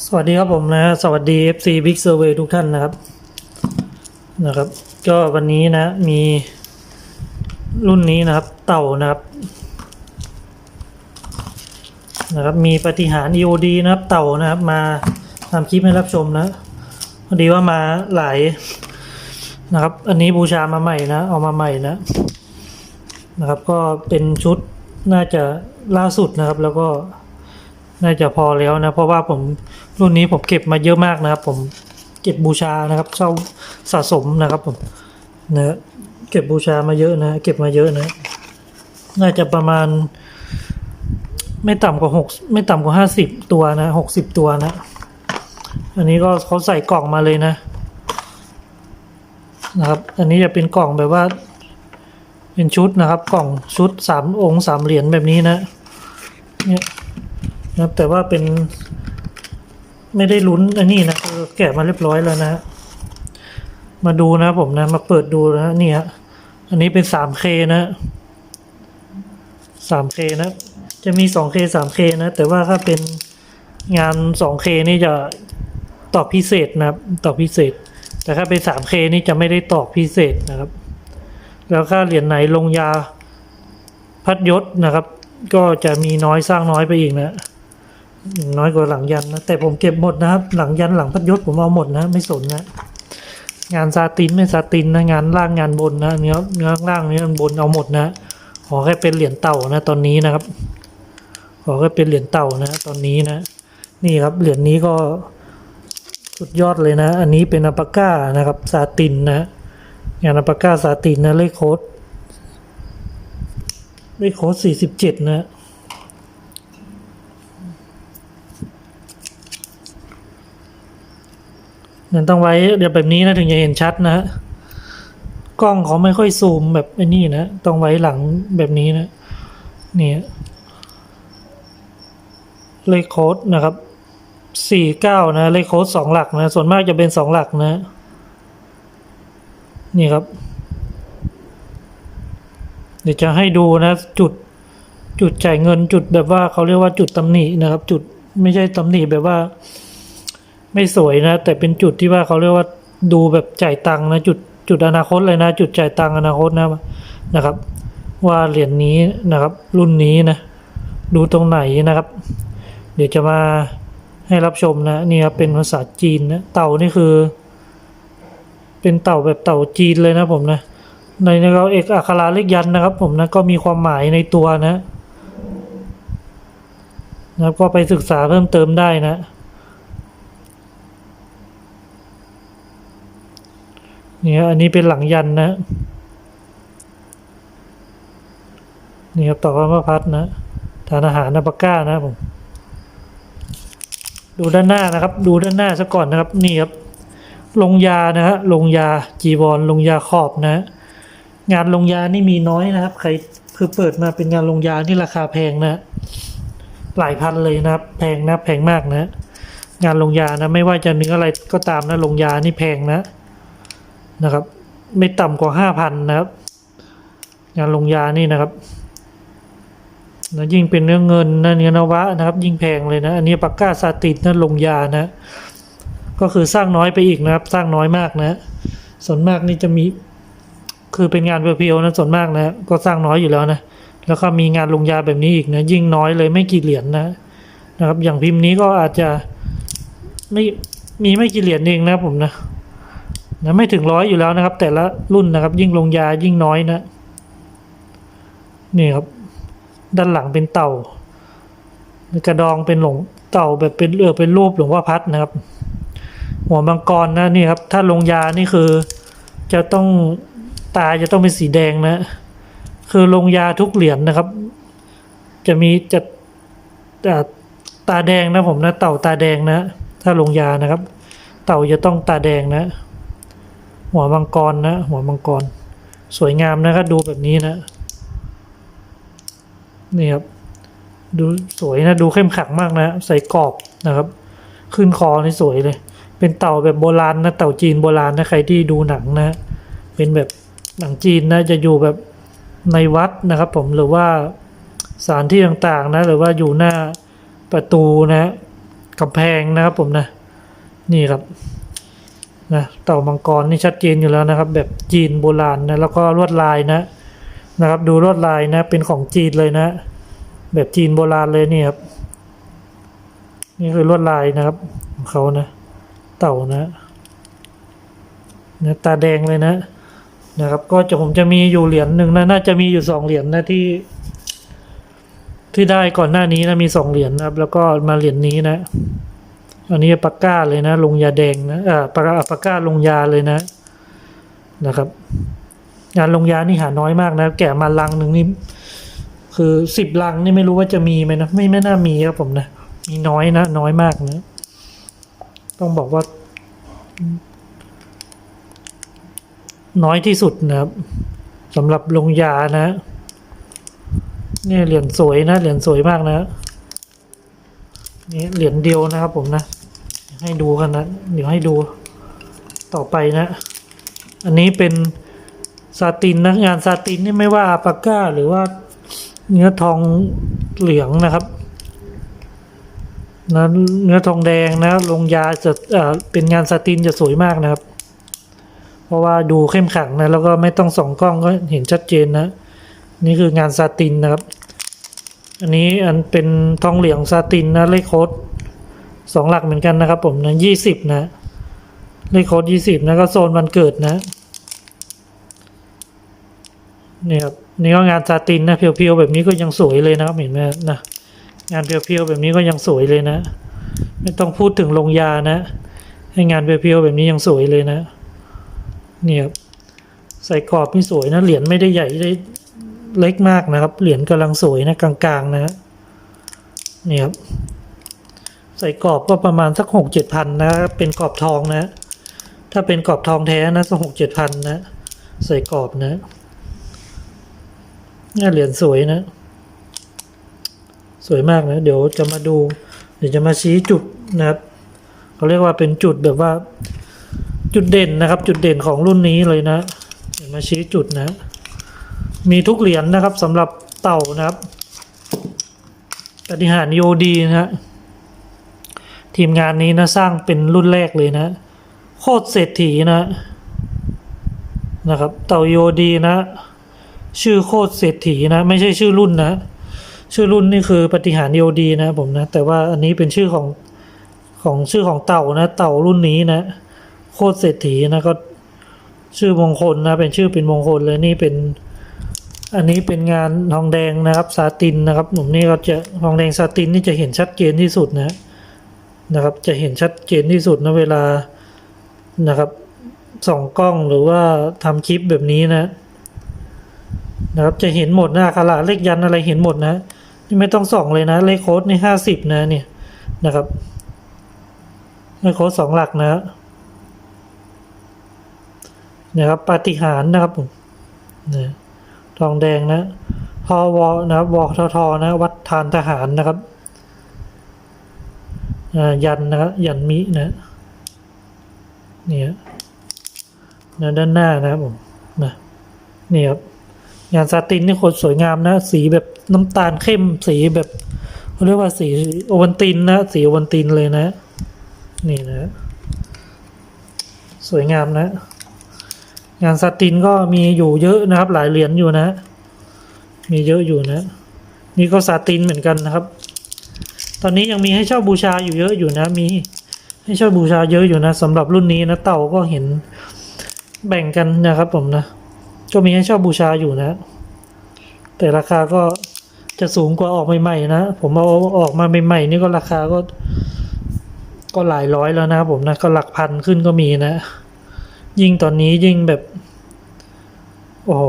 สวัสดีครับผมนะ สวัสดี FC Big Survey ทุกท่านนะครับนะครับ ก็วันนี้นะมีรุ่นนี้นะครับ เต่านะครับนะครับ มีปฏิหาร EOD นะครับ เต่านะครับ มาทำคลิปให้รับชมนะพอดีว่ามาหลายนะครับ อันนี้บูชามาใหม่นะ เอามาใหม่นะนะครับ ก็เป็นชุดน่าจะล่าสุดนะครับ แล้วก็น่าจะพอแล้วนะ เพราะว่าผม รุ่นนี้ผมเก็บมาเยอะมากนะครับ ผมเก็บบูชานะครับเช่าสะสมนะครับผมนะเก็บบูชามาเยอะนะ เก็บมาเยอะนะ น่าจะประมาณ ไม่ต่ำกว่าหกไม่ต่ำกว่าห้าสิบตัวนะหกสิบตัวนะ อันนี้ก็เขาใส่กล่องมาเลยนะ นะครับ อันนี้จะเป็นกล่องแบบว่า เป็นชุดนะครับ กล่องชุดสามองค์สามเหรียญแบบนี้นะ เนี่ยนะครับแต่ว่าเป็น ไม่ได้ลุ้นอันนี้นะคือแกะมาเรียบร้อยแล้วนะ มาดูนะผมนะ มาเปิดดูนะนี่ฮะอันนี้เป็น 3K นะ 3K นะ จะมี 2K 3K นะ แต่ว่าถ้าเป็นงาน 2K นี่จะตอบพิเศษนะครับ ตอบพิเศษ แต่ถ้าเป็น 3K นี่จะไม่ได้ตอบพิเศษนะครับ แล้วค่าเหรียญไหนลงยาพัดยศนะครับ ก็จะมีน้อยสร้างน้อยไปอีกนะ น้อยกว่าหลังยันนะแต่ผมเก็บหมดนะครับ หลังยันหลังพัดยศผมเอาหมดนะ ไม่สนนะ งานซาตินไม่ซาตินนะงานล่างงานบนนะเนื้อเนื้อล่างเนื้อบนเอาหมดนะขอแค่เป็นเหรียญเต่านะ ตอนนี้นะครับขอแค่เป็นเหรียญเต่านะ ตอนนี้นะ นี่ครับเหรียญนี้ก็สุดยอดเลยนะ อันนี้เป็นอัปาก้านะครับซาตินนะงานอัปาก้าซาตินนะเลขโค้ดเลขโค้ดสี่สิบเจ็ดนะ เนี่ยต้องไว้เดี๋ยวแบบนี้นะถึงจะเห็นชัดนะกล้องเขาไม่ค่อยซูมแบบไอ้นี่นะต้องไว้หลังแบบนี้นะเนี่ยเลขโค้ดนะครับสี่เก้านะเลขโค้ดสองหลักนะ ส่วนมากจะเป็นสองหลักนะ นี่ครับ เดี๋ยวจะให้ดูนะ จุดจุดจ่ายเงินจุดแบบว่าเขาเรียกว่าจุดตำหนินะครับ จุดไม่ใช่ตำหนิแบบว่า ไม่สวยนะ แต่เป็นจุดที่ว่าเขาเรียกว่าดูแบบจ่ายตังค์นะจุดจุดอนาคตเลยนะ จุดจ่ายตังค์อนาคตนะนะครับ ว่าเหรียญนี้นะครับ รุ่นนี้นะ ดูตรงไหนนะครับ เดี๋ยวจะมาให้รับชมนะนี่ครับเป็นภาษาจีนนะเต่านี่คือ เป็นเต่าแบบเต่าจีนเลยนะผมนะในเราเอกอัคราเลขยันนะครับ ผมนะก็มีความหมายในตัวนะนะครับก็ไปศึกษาเพิ่มเติมได้นะ นี่ครับอันนี้เป็นหลังยันนะ นี่ครับต่อคำว่าพัดนะทานอาหารนาปาก้านะผมดูด้านหน้านะครับ ดูด้านหน้าซะก่อนนะครับ นี่ครับลงยานะฮะลงยาจีวรลงยาขอบนะ งานลงยานี่มีน้อยนะครับ ใครคือเปิดมาเป็นงานลงยานี่ราคาแพงนะ หลายพันเลยนะครับ แพงนะแพงมากนะ งานลงยานะ ไม่ว่าจะเนื้ออะไรก็ตามนะลงยานี่แพงนะ นะครับ ไม่ต่ำกว่าห้าพันนะครับ งานลงยานี่นะครับนะยิ่งเป็นเนื้อเงินนะเนื้อนวะนะครับ ยิ่งแพงเลยนะ อันนี้ปากกาซาตินนะลงยานะ ก็คือสร้างน้อยไปอีกนะครับ สร้างน้อยมากนะส่วนมากนี่จะมีคือเป็นงานเพียวๆนะส่วนมากนะ ก็สร้างน้อยอยู่แล้วนะแล้วก็มีงานลงยาแบบนี้อีกนะยิ่งน้อยเลยไม่กี่เหรียญนะนะครับ อย่างพิมพ์นี้ก็อาจจะไม่มีไม่กี่เหรียญเองนะผมนะ นะไม่ถึงร้อยอยู่แล้วนะครับ แต่ละรุ่นนะครับ ยิ่งลงยายิ่งน้อยนะ นี่ครับ ด้านหลังเป็นเต่า กระดองเป็นหลงเต่าแบบเป็นเรือเป็นรูปหลวงพ่อพัดนะครับ หัวมังกรนะนี่ครับ ถ้าลงยานี่คือ จะต้องตาจะต้องเป็นสีแดงนะ คือลงยาทุกเหรียญนะครับ จะมีจะตาแดงนะผมนะ เต่าตาแดงนะ ถ้าลงยานะครับ เต่าจะต้องตาแดงนะ หัวมังกรนะ หัวมังกร สวยงามนะครับดูแบบนี้นะนี่ครับดูสวยนะดูเข้มขังมากนะ ใส่กรอบนะครับ ขึ้นคอนี่สวยเลย เป็นเต่าแบบโบราณนะเต่าจีนโบราณนะใครที่ดูหนังนะ เป็นแบบหนังจีนนะจะอยู่แบบในวัดนะครับ ผมหรือว่าสถานที่ต่างๆนะ หรือว่าอยู่หน้าประตูนะกำแพงนะครับผมนะ นี่ครับ นะเต่ามังกรนี่ชัดเจนอยู่แล้วนะครับ แบบจีนโบราณนะแล้วก็ลวดลายนะนะครับ ดูลวดลายนะเป็นของจีนเลยนะ แบบจีนโบราณเลยนี่ครับนี่คือลวดลายนะครับของเขานะ เต่านะนะตาแดงเลยนะนะครับ ก็จะผมจะมีอยู่เหรียญหนึ่งนะน่าจะมีอยู่สองเหรียญนะที่ ที่ได้ก่อนหน้านี้นะมีสองเหรียญนะครับ แล้วก็มาเหรียญนี้นะ อันนี้ปากก้าเลยนะ ลงยาแดงนะอ่าปากาปากก้าลงยาเลยนะ นะครับงานลงยานี่หาน้อยมากนะ แกะมาลังหนึ่งนี่คือสิบลังนี่ไม่รู้ว่าจะมีไหมนะไม่ไม่น่ามีครับผมนะมีน้อยนะน้อยมากนะ ต้องบอกว่า น้อยที่สุดนะครับสำหรับลงยานะ เนี่ยเหรียญสวยนะเหรียญสวยมากนะ นี่เหรียญเดียวนะครับ ผมนะ ให้ดูกันนะเดี๋ยวให้ดูต่อไปนะ อันนี้เป็นซาตินนะงานซาตินนี่ไม่ว่าอาปาก้าหรือว่าเนื้อทองเหลืองนะครับนะเนื้อทองแดงนะลงยาจะเอ่อเป็นงานซาตินจะสวยมากนะครับ เพราะว่าดูเข้มขังนะแล้วก็ไม่ต้องส่องกล้องก็เห็นชัดเจนนะ นี่คืองานซาตินนะครับ อันนี้อันเป็นทองเหลืองซาตินนะเลขโค้ดสองหลักเหมือนกันนะครับ ผมนะยี่สิบนะเลขโค้ดยี่สิบนะก็โซนวันเกิดนะนี่ครับนี่ก็งานซาตินนะเพียวๆแบบนี้ก็ยังสวยเลยนะครับเห็นไหมนะงานเพียวๆแบบนี้ก็ยังสวยเลยนะ ไม่ต้องพูดถึงลงยานะ ให้งานเพียวๆแบบนี้ยังสวยเลยนะ เนี่ครับใส่กรอบนี่สวยนะเหรียญไม่ได้ใหญ่ได้ เล็กมากนะครับ เหรียญกำลังสวยนะกลางๆนะนี่ครับใส่กรอบก็ประมาณสักหกเจ็ดพันนะเป็นกรอบทองนะ ถ้าเป็นกรอบทองแท้นะสักหกเจ็ดพันนะใส่กรอบนะนี่เหรียญสวยนะ สวยมากนะ เดี๋ยวจะมาดู เดี๋ยวจะมาชี้จุดนะครับเขาเรียกว่าเป็นจุดแบบว่า จุดเด่นนะครับ จุดเด่นของรุ่นนี้เลยนะเดี๋ยวมาชี้จุดนะ มีทุกเหรียญนะครับสำหรับเต่านะครับปฏิหารโยดีนะฮะทีมงานนี้นะสร้างเป็นรุ่นแรกเลยนะ โคตรเศรษฐีนะ นะครับ เต่าโยดีนะ ชื่อโคตรเศรษฐีนะ ไม่ใช่ชื่อรุ่นนะ ชื่อรุ่นนี่คือปฏิหารโยดีนะผมนะ แต่ว่าอันนี้เป็นชื่อของของชื่อของเต่านะ เต่ารุ่นนี้นะ โคตรเศรษฐีนะก็ชื่อมงคลนะ เป็นชื่อเป็นมงคลเลยนี่เป็น อันนี้เป็นงานทองแดงนะครับซาตินนะครับหนุ่มนี่ก็จะทองแดงซาตินนี่จะเห็นชัดเจนที่สุดนะนะครับ จะเห็นชัดเจนที่สุดนะเวลานะครับส่องกล้องหรือว่าทำคลิปแบบนี้นะ นะครับจะเห็นหมดนะอักขระเลขยันอะไรเห็นหมดนะนี่ไม่ต้องส่องเลยนะ เลขโค้ดนี่ห้าสิบนะเนี่ยนะครับเลขโค้ดสองหลักนะนะครับปาฏิหาริย์นะครับผมเนี่ย ทองแดงนะพอวนะครับวททนะ วัดทานทหารนะครับยันนะครับยันมินะเนี่ยนะด้านหน้านะครับผมนะนี่ครับงานซาตินนี่โคตรสวยงามนะ สีแบบน้ำตาลเข้มสีแบบเขาเรียกว่าสีโอวันตินนะ สีโอวันตินเลยนะ นี่นะ สวยงามนะ งานสตินก็มีอยู่เยอะนะครับ หลายเหรียญอยู่นะ มีเยอะอยู่นะ นี่ก็สตินเหมือนกันนะครับ ตอนนี้ยังมีให้เช่าบูชาอยู่เยอะอยู่นะ มีให้เช่าบูชาเยอะอยู่นะสำหรับรุ่นนี้นะเต่าก็เห็นแบ่งกันนะครับ ผมนะ ก็มีให้เช่าบูชาอยู่นะ แต่ราคาก็จะสูงกว่าออกใหม่ๆนะ ผมเอาออกมาใหม่ๆนี่ก็ราคาก็ ก็หลายร้อยแล้วนะครับผมนะ ก็หลักพันขึ้นก็มีนะ ยิ่งตอนนี้ยิ่งแบบ โอ้โห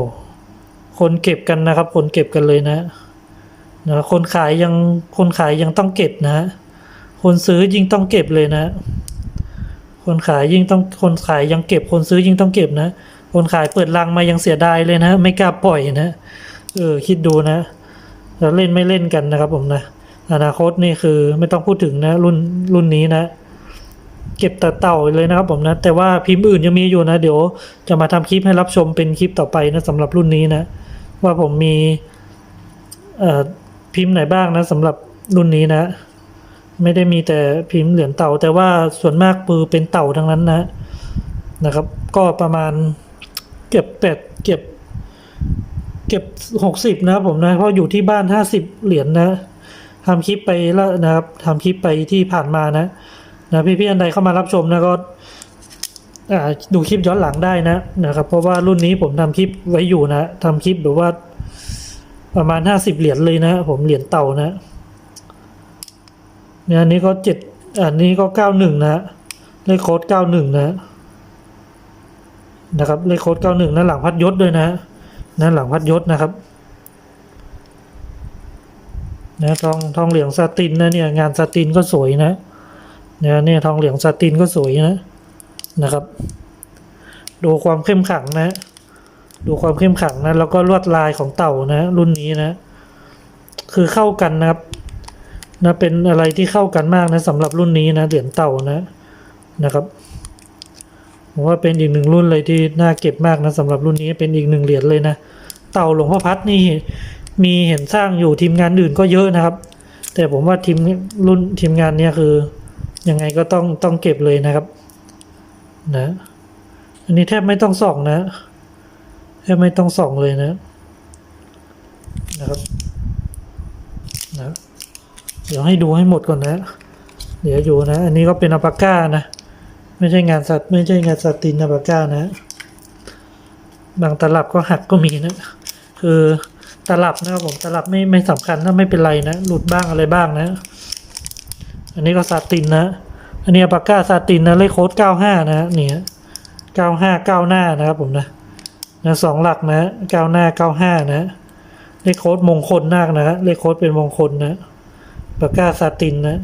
คนเก็บกันนะครับ คนเก็บกันเลยนะนะคนขายยังคนขายยังต้องเก็บนะ คนซื้อยิ่งต้องเก็บเลยนะ คนขายยิ่งต้องคนขายยังเก็บ คนซื้อยิ่งต้องเก็บนะคนขายเปิดรังมายังเสียดายเลยนะ ไม่กล้าปล่อยนะเออคิดดูนะแล้วเล่นไม่เล่นกันนะครับผมนะอนาคตนี่คือไม่ต้องพูดถึงนะ รุ่นรุ่นนี้นะ เก็บแต่เต่าเลยนะครับผมนะ แต่ว่าพิมพ์อื่นยังมีอยู่นะ เดี๋ยวจะมาทำคลิปให้รับชมเป็นคลิปต่อไปนะสำหรับรุ่นนี้นะ ว่าผมมีพิมพ์ไหนบ้างนะสำหรับรุ่นนี้นะ ไม่ได้มีแต่พิมพ์เหรียญเต่า แต่ว่าส่วนมากปือเป็นเต่าทั้งนั้นนะนะครับ ก็ประมาณเก็บแปดเก็บ เก็บหกสิบนะครับผมนะเพราะอยู่ที่บ้านห้าสิบเหรียญนะทำคลิปไปแล้วนะครับทำคลิปไปที่ผ่านมานะ นะพี่ๆอันใดเข้ามารับชมนะก็ดูคลิปย้อนหลังได้นะนะครับ เพราะว่ารุ่นนี้ผมทำคลิปไว้อยู่นะทำคลิปแบบว่า ประมาณห้าสิบเหรียญเลยนะ ผมเหรียญเต่านะเนี่ยอันนี้ก็เจ็ดอันนี้ก็เก้าหนึ่งนะเลขโค้ดเก้าหนึ่งนะนะครับเลขโค้ดเก้าหนึ่งนะหลังพัดยศด้วยนะนะหลังพัดยศนะครับนะทองทองเหลืองซาตินนะเนี่ยงานซาตินก็สวยนะ นี่ยเนี่ยทองเหลืองซาตินก็สวยนะนะครับ ดูความเข้มขังนะ ดูความเข้มขังนะ แล้วก็ลวดลายของเต่านะ รุ่นนี้นะ คือเข้ากันนะครับนะเป็นอะไรที่เข้ากันมากนะสำหรับรุ่นนี้นะเหรียญเต่านะนะครับผมว่าเป็นอีกหนึ่งรุ่นเลยที่น่าเก็บมากนะสำหรับรุ่นนี้เป็นอีกหนึ่งเหรียญเลยนะเต่าหลวงพ่อพัดนี่มีเห็นสร้างอยู่ทีมงานอื่นก็เยอะนะครับ แต่ผมว่าทีมรุ่นทีมงานเนี้ยคือ ยังไงก็ต้องต้องเก็บเลยนะครับนะอันนี้แทบไม่ต้องส่องนะแทบไม่ต้องส่องเลยนะนะครับนะเดี๋ยวให้ดูให้หมดก่อนนะ เดี๋ยวอยู่นะ อันนี้ก็เป็นอัปาก้านะ ไม่ใช่งานสัตว์ไม่ใช่งานสตินอัปาก้านะ บางตลับก็หักก็มีนะ คือตลับนะครับผมตลับไม่ไม่สำคัญถ้าไม่เป็นไรนะ หลุดบ้างอะไรบ้างนะ อันนี้ก็ซาตินนะ อันนี้อปาก้าซาตินนะเลขโค้ดเก้าห้านะเนี่ยเก้าห้าเก้าหน้านะครับผมนะนะสองหลักนะเก้าหน้าเก้าห้านะเลขโค้ดมงคลมากนะเลขโค้ดเป็นมงคลนะปากกาซาตินนะ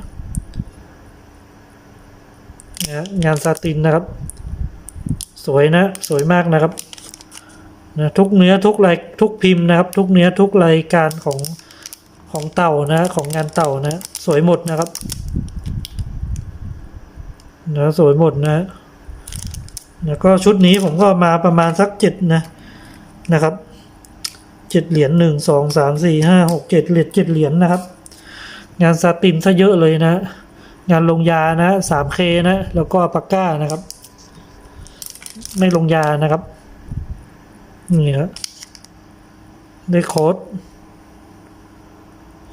นะงานซาตินนะครับ สวยนะสวยมากนะครับนะทุกเนื้อทุกลายทุกพิมพ์นะครับ ทุกเนื้อทุกรายการของของเต่านะของงานเต่านะ สวยหมดนะครับนะสวยหมดนะแล้วก็ชุดนี้ผมก็มาประมาณสักเจ็ดนะนะครับเจ็ดเหรียญหนึ่งสองสามสี่ห้าหกเจ็ดเหรียญเจ็ดเหรียญนะครับ งานซาตินซะเยอะเลยนะ งานลงยานะสามเคนะ แล้วก็ปากก้านะครับ ไม่ลงยานะครับนี่ครับเลขโค้ด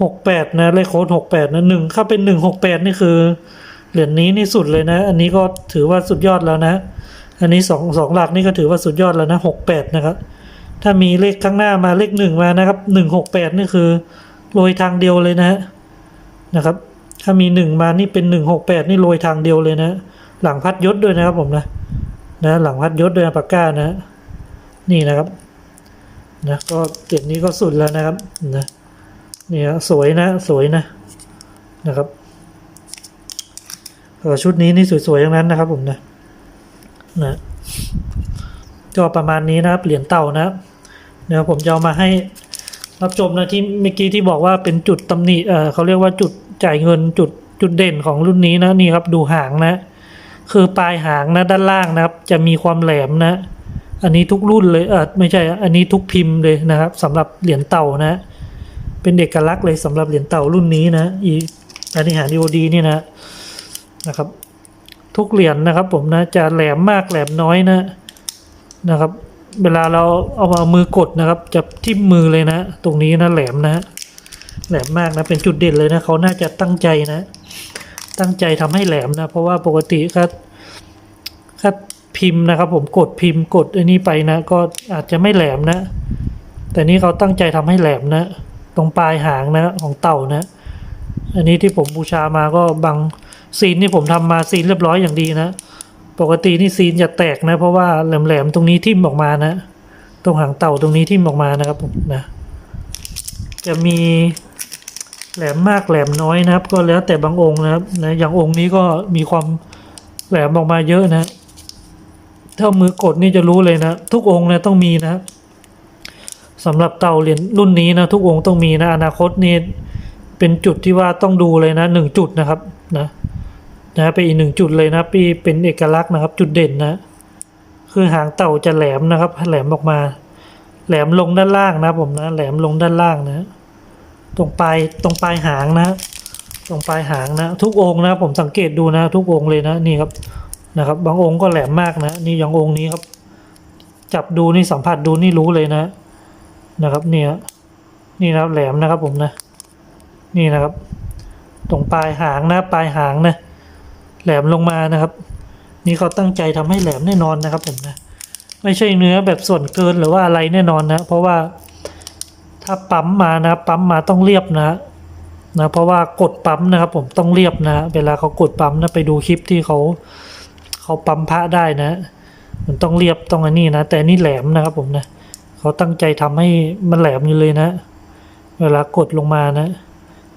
หกแปดนะเลขโค้ดหกแปดนะหนึ่งถ้าเป็นหนึ่งหกแปดนี่คือเหรียญนี้นี่สุดเลยนะ อันนี้ก็ถือว่าสุดยอดแล้วนะ อันนี้สองสองหลักนี่ก็ถือว่าสุดยอดแล้วนะหกแปดนะครับ ถ้ามีเลขข้างหน้ามาเลขหนึ่งมานะครับหนึ่งหกแปดนี่คือโรยทางเดียวเลยนะนะครับ ถ้ามีหนึ่งมานี่เป็นหนึ่งหกแปดนี่โรยทางเดียวเลยนะ หลังพัดยศด้วยนะครับผมนะนะหลังพัดยศด้วยปากก้านะ นี่นะครับนะก็เจ็ดนี้ก็สุดแล้วนะครับนะ นี่ฮะสวยนะสวยนะนะครับชุดนี้นี่สวยๆทั้งนั้นนะครับ ผมนะนะก็ประมาณนี้นะครับเหรียญเต่านะครับเดี๋ยวผมจะเอามาให้รับชมนะที่เมื่อกี้ที่บอกว่าเป็นจุดตำหนิเออเขาเรียกว่าจุดจ่ายเงินจุดจุดเด่นของรุ่นนี้นะนี่ครับดูหางนะ คือปลายหางนะด้านล่างนะครับ จะมีความแหลมนะ อันนี้ทุกรุ่นเลยเออไม่ใช่ อันนี้ทุกพิมพ์เลยนะครับสำหรับเหรียญเต่านะ เป็นเอกลักษณ์เลยสำหรับเหรียญเต่ารุ่นนี้นะอีอธิหารีโอดีนี่นะนะครับ ทุกเหรียญนะครับ ผมนะจะแหลมมากแหลมน้อยนะนะครับ เวลาเราเอามามือกดนะครับ จะทิ่มมือเลยนะ ตรงนี้นะแหลมนะแหลมมากนะเป็นจุดเด่นเลยนะเขาน่าจะตั้งใจนะ ตั้งใจทำให้แหลมนะ เพราะว่าปกติครับครับพิมพ์นะครับ ผมกดพิมพ์กดอันนี้ไปนะ ก็อาจจะไม่แหลมนะ แต่นี่เขาตั้งใจทำให้แหลมนะ ตรงปลายหางนะของเต่านะ อันนี้ที่ผมบูชามาก็บางซีนที่ผมทำมาซีนเรียบร้อยอย่างดีนะ ปกตินี่ซีนจะแตกนะ เพราะว่าแหลมๆตรงนี้ทิ่มออกมานะ ตรงหางเต่าตรงนี้ทิ่มออกมานะครับผมนะ จะมีแหลมมากแหลมน้อยนะครับ ก็แล้วแต่บางองค์นะครับนะอย่างองค์นี้ก็มีความแหลมออกมาเยอะนะ ถ้ามือกดนี่จะรู้เลยนะ ทุกองค์นะต้องมีนะ สำหรับเต่าเหรียญรุ่นนี้นะทุกองค์ต้องมีนะอนาคตนี่เป็นจุดที่ว่าต้องดูเลยนะหนึ่งจุดนะครับนะนะเป็นอีกหนึ่งจุดเลยนะปีเป็นเอกลักษณ์นะครับ จุดเด่นนะ คือหางเต่าจะแหลมนะครับ แหลมออกมา แหลมลงด้านล่างนะผมนะ แหลมลงด้านล่างนะ ตรงปลายตรงปลายหางนะ ตรงปลายหางนะ ทุกองนะ ผมสังเกตดูนะ ทุกองเลยนะนี่ครับนะครับ บางองค์ก็แหลมมากนะ นี่อย่างองค์นี้ครับ จับดูนี่สัมผัสดูนี่รู้เลยนะ นะครับเนี่ยนี่นะครับแหลมนะครับผมนะนี่นะครับ ตรงปลายหางนะปลายหางนะแหลมลงมานะครับ นี่เขาตั้งใจทำให้แหลมแน่นอนนะครับผมนะไม่ใช่เนื้อแบบส่วนเกินหรือว่าอะไรแน่นอนนะ เพราะว่าถ้าปั๊มมานะปั๊มมาต้องเรียบนะนะเพราะว่ากดปั๊มนะครับ ผมต้องเรียบนะเวลาเขากดปั๊มนะไปดูคลิปที่เขาเขาปั๊มพระได้นะ มันต้องเรียบต้องอันนี้นะ แต่นนี่แหลมนะครับผมนะ เขาตั้งใจทำให้มันแหลมอยู่เลยนะ เวลากดลงมานะ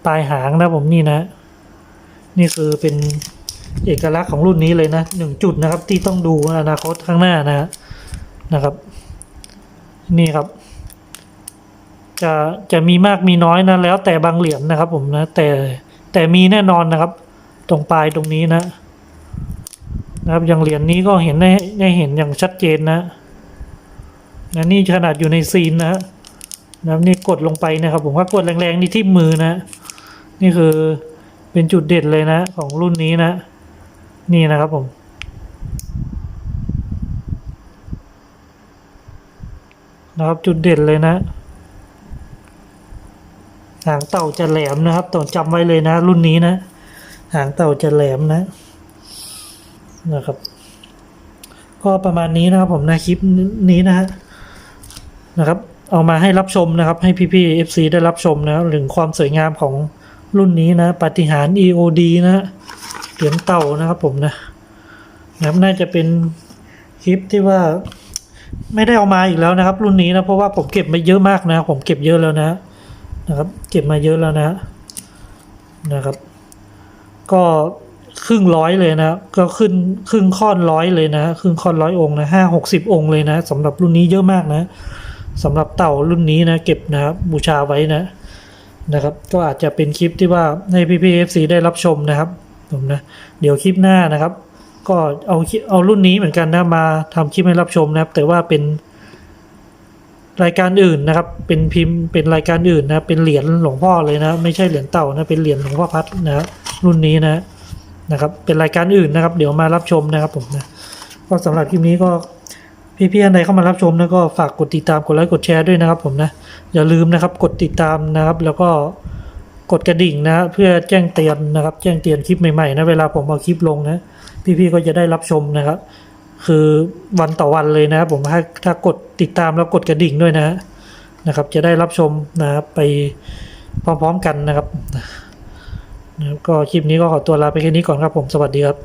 ปลายหางนะผมนี่นะ นี่คือเป็นเอกลักษณ์ของรุ่นนี้เลยนะหนึ่งจุดนะครับ ที่ต้องดูอนาคตข้างหน้านะฮะนะครับ นี่ครับ จะจะมีมากมีน้อยนะแล้วแต่บางเหรียญนะครับ ผมนะ แต่แต่มีแน่นอนนะครับ ตรงปลายตรงนี้นะ นะครับอย่างเหรียญนี้ก็เห็นได้ได้เห็นอย่างชัดเจนนะ นะนี่ขนาดอยู่ในซีนนะนะครับนี่กดลงไปนะครับ ผมว่ากดแรงๆนี่ที่มือนะ นี่คือเป็นจุดเด่นเลยนะ ของรุ่นนี้นะ นี่นะครับผมนะครับจุดเด่นเลยนะหางเต่าจะแหลมนะครับต้องจำไว้เลยนะ รุ่นนี้นะหางเต่าจะแหลมนะนะครับ ก็ประมาณนี้นะครับผมนะคลิปนี้นะฮะ นะครับ เอามาให้รับชมนะครับ ให้พี่ๆ FC ได้รับชมนะถึงความสวยงามของรุ่นนี้นะปฏิหาร EOD นะฮะเหรียญเต่านะครับผมนะนะครับน่าจะเป็นคลิปที่ว่าไม่ได้เอามาอีกแล้วนะครับ รุ่นนี้นะเพราะว่าผมเก็บมาเยอะมากนะ ผมเก็บเยอะแล้วนะนะครับ เก็บมาเยอะแล้วนะนะครับ ก็ครึ่งร้อยเลยนะก็ขึ้นครึ่งค่อนร้อยเลยนะครึ่งค่อนร้อยองค์นะห้าหกสิบองค์เลยนะสำหรับรุ่นนี้เยอะมากนะ สำหรับเต่ารุ่นนี้นะเก็บนะครับบูชาไว้นะนะครับ ก็อาจจะเป็นคลิปที่ว่าให้พี่พีเอฟซีได้รับชมนะครับผมนะเดี๋ยวคลิปหน้านะครับ ก็เอาเอารุ่นนี้เหมือนกันนะมาทำคลิปให้รับชมนะครับ แต่ว่าเป็นรายการอื่นนะครับ เป็นพิมพ์เป็นรายการอื่นนะเป็นเหรียญหลวงพ่อเลยนะ ไม่ใช่เหรียญเต่านะเป็นเหรียญหลวงพ่อพัดนะครับรุ่นนี้นะนะครับ เป็นรายการอื่นนะครับ เดี๋ยวมารับชมนะครับผมนะก็สำหรับคลิปนี้ก็ พี่ๆอันใดเข้ามารับชมนะก็ฝากกดติดตามกดไลค์กดแชร์ด้วยนะครับ ผมนะอย่าลืมนะครับกดติดตามนะครับ แล้วก็กดกระดิ่งนะเพื่อแจ้งเตือนนะครับ แจ้งเตือนคลิปใหม่ๆนะเวลาผมเอาคลิปลงนะ พี่ๆก็จะได้รับชมนะครับ คือวันต่อวันเลยนะครับผมถ้าถ้ากดติดตามแล้วกดกระดิ่งด้วยนะนะครับ จะได้รับชมนะครับไปพร้อมๆกันนะครับนะครับก็คลิปนี้ก็ขอตัวลาไปแค่นี้ก่อนครับผมสวัสดีครับ